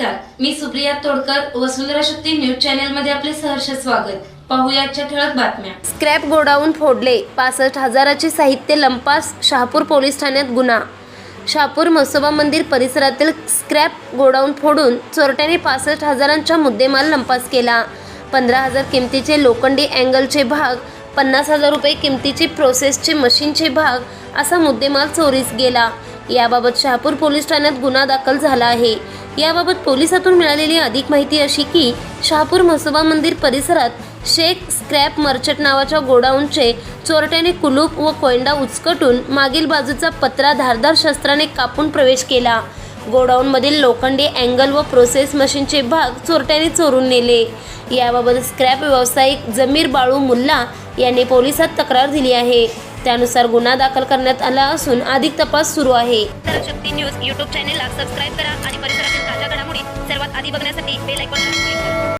नमस्कार. मी Supriya Todkar Vasundhara Shakti news channel मध्ये आपले सहर्ष स्वागत. पाहुयाच्या ठळक बातम्या. स्क्रॅप गोडाऊन फोडले. पासष्ट हजाराचे साहित्य लंपास शहापूर पोलीस ठाण्यात गुन्हा. शहापूर मसोबा मंदिर परिसरातील स्क्रॅप गोडाऊन फोडून चोरट्याने पासष्ट हजारांचा मुद्देमाल लंपास केला. पंधरा हजार किमतीचे लोखंडी अँगलचे भाग पन्नास हजार रुपये किमतीचे प्रोसेसचे मशीनचे भाग असा मुद्देमाल चोरीस गेला. याबाबत शहापूर पोलीस ठाण्यात गुन्हा दाखल झाला आहे. याबाबत पोलिसातून मिळालेली अधिक माहिती अशी की शहापूर म्हसोबा मंदिर परिसरात शेख स्क्रॅप मर्चंट नावाच्या गोडाऊनचे चोरट्याने कुलूप व कोयंडा उचकटून मागील बाजूचा पत्रा धारदार शस्त्राने कापून प्रवेश केला. गोडाऊनमधील लोखंडी अँगल व प्रोसेस मशीनचे भाग चोरट्याने चोरून नेले. याबाबत स्क्रॅप व्यावसायिक जमीर बाळू मुल्ला यांनी पोलिसात तक्रार दिली आहे. त्यानुसार गुन्हा दाखल करण्यात आला असून अधिक तपास सुरू आहे. न्यूज यूट्यूब चॅनेलला सबस्क्राईब करा आणि परिसरातील बघण्यासाठी बेल क्लिक करा.